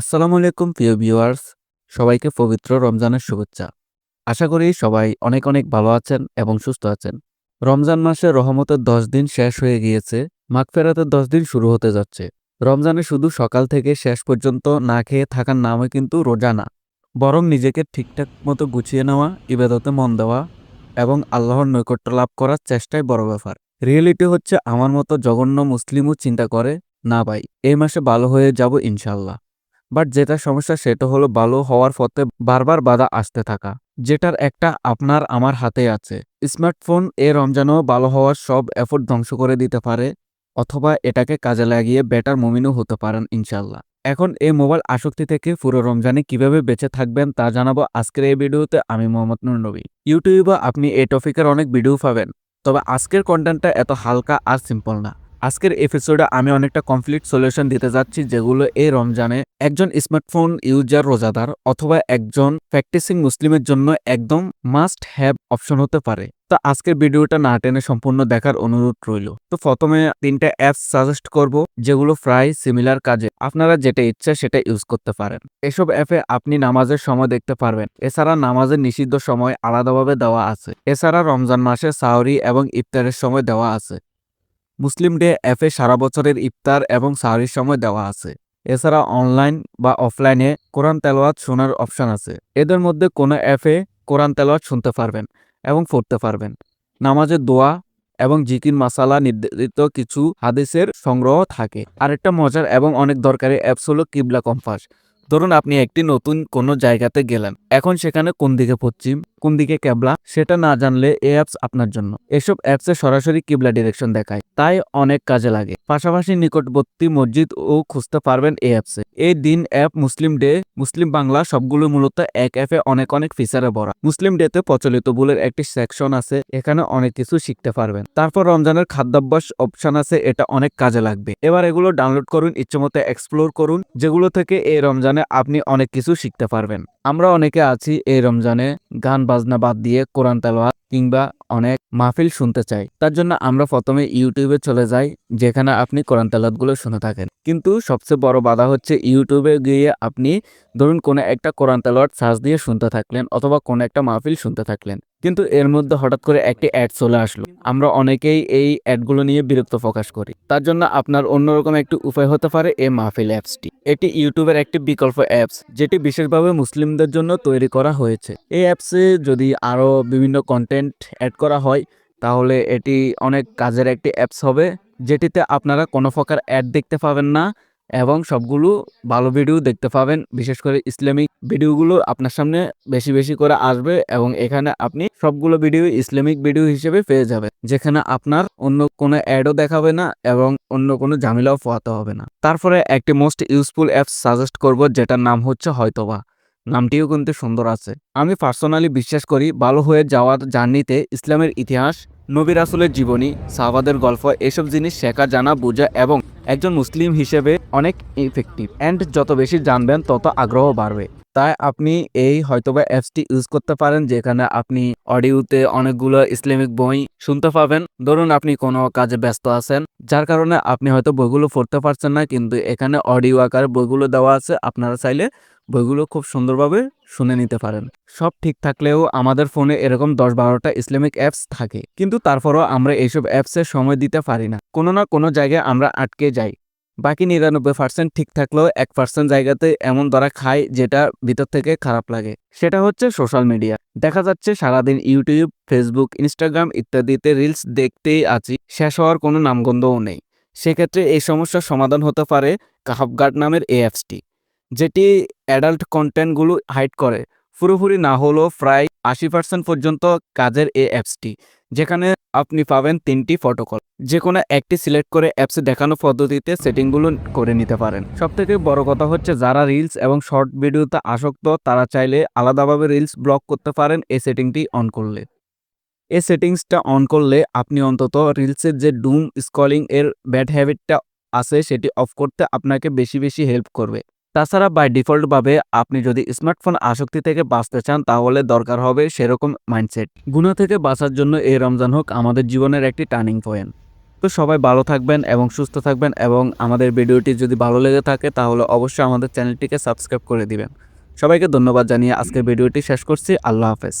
আসসালামু আলাইকুম, প্রিয় ভিউয়ার্স। সবাইকে পবিত্র রমজানের শুভেচ্ছা। আশা করি সবাই অনেক অনেক ভালো আছেন এবং সুস্থ আছেন। রমজান মাসে রহমতের দশ দিন শেষ হয়ে গিয়েছে, মাগফেরাতের দশ দিন শুরু হতে যাচ্ছে। রমজানে শুধু সকাল থেকে শেষ পর্যন্ত না খেয়ে থাকার নামে কিন্তু রোজা না। বরং নিজেকে ঠিকঠাক মতো গুছিয়ে নেওয়া, ইবাদতে মন দেওয়া এবং আল্লাহর নৈকট্য লাভ করার চেষ্টাই বড় ব্যাপার। রিয়েলিটি হচ্ছে, আমার মতো জঘন্য মুসলিমও চিন্তা করে, না ভাই, এই মাসে ভালো হয়ে যাব ইনশাল্লাহ। বাট যেটা সমস্যা সেটা হলো ভালো হওয়ার পথে বারবার বাধা আসতে থাকা, যেটার একটা আপনার আমার হাতে আছে। স্মার্টফোন এ রমজানও ভালো হওয়ার সব এফোর্ট ধ্বংস করে দিতে পারে, অথবা এটাকে কাজে লাগিয়ে বেটার মুমিনও হতে পারেন ইনশাল্লাহ এখন এই মোবাইল আসক্তি থেকে পুরো রমজানে কীভাবে বেঁচে থাকবেন তা জানাব আজকের এই ভিডিওতে আমি মোহাম্মদ নুর নবী। ইউটিউবে আপনি এই টপিকের অনেক ভিডিও পাবেন, তবে আজকের কন্টেন্টটা এত হালকা আর সিম্পল না। আজকের এপিসোডে আমি অনেকটা কমপ্লিট সলিউশন দিতে যাচ্ছি, যেগুলো এই রমজানে একজন স্মার্টফোন ইউজার রোজাদার অথবা একজন প্র্যাকটিসিং মুসলিমের জন্য একদম মাস্ট হ্যাভ অপশন হতে পারে। তো আজকের ভিডিওটা না টেনে সম্পূর্ণ দেখার অনুরোধ রইল। তো প্রথমে তিনটা অ্যাপস সাজেস্ট করব, যেগুলো প্রায় সিমিলার কাজে আপনারা যেটা ইচ্ছা সেটা ইউজ করতে পারেন। এসব অ্যাপে আপনি নামাজের সময় দেখতে পারবেন। এছাড়া নামাজের নিষিদ্ধ সময় আলাদাভাবে দেওয়া আছে। এছাড়া রমজান মাসে সাউরি এবং ইফতারের সময় দেওয়া আছে। মুসলিম ডে অ্যাপে সারা বছরের ইফতার এবং সাহরির সময় দেওয়া আছে। এছাড়া অনলাইন বা অফলাইনে কোরআন তেলাওয়াত শোনার অপশন আছে। এদের মধ্যে কোনো অ্যাপে কোরআন তেলাওয়াত শুনতে পারবেন এবং পড়তে পারবেন। নামাজের দোয়া এবং জিকির মাসালা নির্ধারিত কিছু হাদিসের সংগ্রহ থাকে। আরেকটা মজার এবং অনেক দরকারি অ্যাপস হলো কিবলা কম্পাস। ধরুন আপনি একটি নতুন কোনো জায়গাতে গেলেন। এখন সেখানে কোন দিকে পশ্চিম? কোন দিকে ক্যাবলা সেটা না জানলে এই অ্যাপস আপনার জন্য। এসব অ্যাপসে সরাসরি কিবলা ডিরেকশন দেখায়, তাই অনেক কাজে লাগে। পাশাপাশি নিকটবর্তী মসজিদ ও খুঁজতে পারবেন এই অ্যাপসে। এই দিন app Muslim Day, Muslim Bangla সবগুলো মূলত এক অ্যাপে অনেক অনেক ফিচারে ভরা। মুসলিম ডেতে প্রচলিত বলের একটি সেকশন আছে, এখানে অনেক কিছু শিখতে পারবেন। তারপর রমজানের খাদ্যাভ্যাস অপশন আছে, এটা অনেক কাজে লাগবে। এবার এগুলো ডাউনলোড করুন, ইচ্ছেমতো এক্সপ্লোর করুন, যেগুলো থেকে এই রমজানে আপনি অনেক কিছু শিখতে পারবেন। আমরা অনেকে আছি এই রমজানে গান বাজনা বাদ দিয়ে কোরআন তেলাওয়াত কিংবা অনেক মাহফিল শুনতে চাই। তার জন্য আমরা প্রথমে ইউটিউবে চলে যাই, যেখানে আপনি কোরআন তেলাওয়াতগুলো শুনে থাকেন। কিন্তু সবচেয়ে বড় বাধা হচ্ছে ইউটিউবে গিয়ে আপনি ধরুন কোনো একটা কোরআন তেলাওয়াত সার্চ দিয়ে শুনতে থাকলেন অথবা কোনো একটা মাহফিল শুনতে থাকলেন। কিন্তু এর মধ্যে হঠাৎ করে একটি অ্যাড চলে আসলো। আমরা অনেকেই এই অ্যাডগুলো নিয়ে বিরক্ত প্রকাশ করি। তার জন্য আপনার অন্যরকম একটি উপায় হতে পারে এই মাহফিল অ্যাপসটি এটি ইউটিউবের একটি বিকল্প অ্যাপস যেটি বিশেষভাবে মুসলিমদের জন্য তৈরি করা হয়েছে। এই অ্যাপসে যদি আরও বিভিন্ন কন্টেন্ট অ্যাড করা হয়, তাহলে এটি অনেক কাজের একটি অ্যাপস হবে, যেটিতে আপনারা কোনো প্রকার অ্যাড দেখতে পাবেন না। এবং সবগুলো ভালো ভিডিও দেখতে পাবেন। বিশেষ করে ইসলামিক ভিডিওগুলো আপনার সামনে বেশি বেশি করে আসবে এবং এখানে আপনি সবগুলো ভিডিও ইসলামিক ভিডিও হিসেবে পেয়ে যাবেন, যেখানে আপনার অন্য কোনো অ্যাডও দেখাবে না এবং অন্য কোনো ঝামেলাও পোয়াতে হবে না। তারপরে একটি মোস্ট ইউজফুল অ্যাপস সাজেস্ট করব, যেটার নাম হচ্ছে হয়তোবা। নামটিও কিন্তু সুন্দর আছে। আমি পার্সোনালি বিশ্বাস করি, ভালো হয়ে যাওয়ার জার্নিতে ইসলামের ইতিহাস, নবী রাসুলের জীবনী, সাহাবাদের গল্প, এসব জিনিস শেখা, জানা, বোঝা এবং একজন মুসলিম হিসেবে অনেক ইফেক্টিভ অ্যান্ড যত বেশি জানবেন তত আগ্রহ বাড়বে। তাই আপনি এই হয়তোবা অ্যাপসটি ইউজ করতে পারেন, যেখানে আপনি অডিওতে অনেকগুলো ইসলামিক বই শুনতে পাবেন। ধরুন আপনি কোনো কাজে ব্যস্ত আছেন, যার কারণে আপনি হয়তো বইগুলো পড়তে পারছেন না, কিন্তু এখানে অডিও আকারে বইগুলো দেওয়া আছে। আপনারা চাইলে বইগুলো খুব সুন্দরভাবে শুনে নিতে পারেন। সব ঠিক থাকলেও আমাদের ফোনে এরকম দশ বারোটা ইসলামিক অ্যাপস থাকে, কিন্তু তারপরও আমরা এইসব অ্যাপসে সময় দিতে পারি না। কোনো না কোনো জায়গায় আমরা আটকে যাই। বাকি নিরানব্বই পার্সেন্ট ঠিক থাকলেও এক পার্সেন্ট জায়গাতে এমন ধরা খায় যেটা ভিতর থেকে খারাপ লাগে। সেটা হচ্ছে সোশ্যাল মিডিয়া দেখা যাচ্ছে সারাদিন ইউটিউব ফেসবুক ইনস্টাগ্রাম ইত্যাদিতে রিলস দেখতেই আছি, শেষ হওয়ার কোনো নামগন্ধও নেই। সেক্ষেত্রে এই সমস্যার সমাধান হতে পারে কাহাবগার্ড নামের অ্যাপসটি যেটি অ্যাডাল্ট কন্টেন্টগুলো হাইড করে। পুরোপুরি না হলেও প্রায় আশি পার্সেন্ট পর্যন্ত কাজের এই অ্যাপসটি, যেখানে আপনি পাবেন তিনটি ফটোকল যে কোনো একটি সিলেক্ট করে অ্যাপসে দেখানো পদ্ধতিতে সেটিংগুলো করে নিতে পারেন। সব থেকে বড় কথা হচ্ছে যারা রিলস এবং শর্ট ভিডিওতে আসক্ত, তারা চাইলে আলাদাভাবে রিলস ব্লক করতে পারেন এই সেটিংটি অন করলে। এই সেটিংসটা অন করলে আপনি অন্তত রিলসের যে ডুম স্কলিং এর ব্যাড হ্যাবিটটা আছে, সেটি অফ করতে আপনাকে বেশি বেশি হেল্প করবে। তাছাড়া বাই ডিফল্টভাবে আপনি যদি স্মার্টফোন আসক্তি থেকে বাঁচতে চান, তাহলে দরকার হবে সেরকম মাইন্ডসেট গুণা থেকে বাঁচার জন্য এই রমজান হোক আমাদের জীবনের একটি টার্নিং পয়েন্ট তো সবাই ভালো থাকবেন এবং সুস্থ থাকবেন এবং আমাদের ভিডিওটি যদি ভালো লেগে থাকে, তাহলে অবশ্যই আমাদের চ্যানেলটিকে সাবস্ক্রাইব করে দিবেন। সবাইকে ধন্যবাদ জানিয়ে আজকের ভিডিওটি শেষ করছি। আল্লাহ হাফেজ।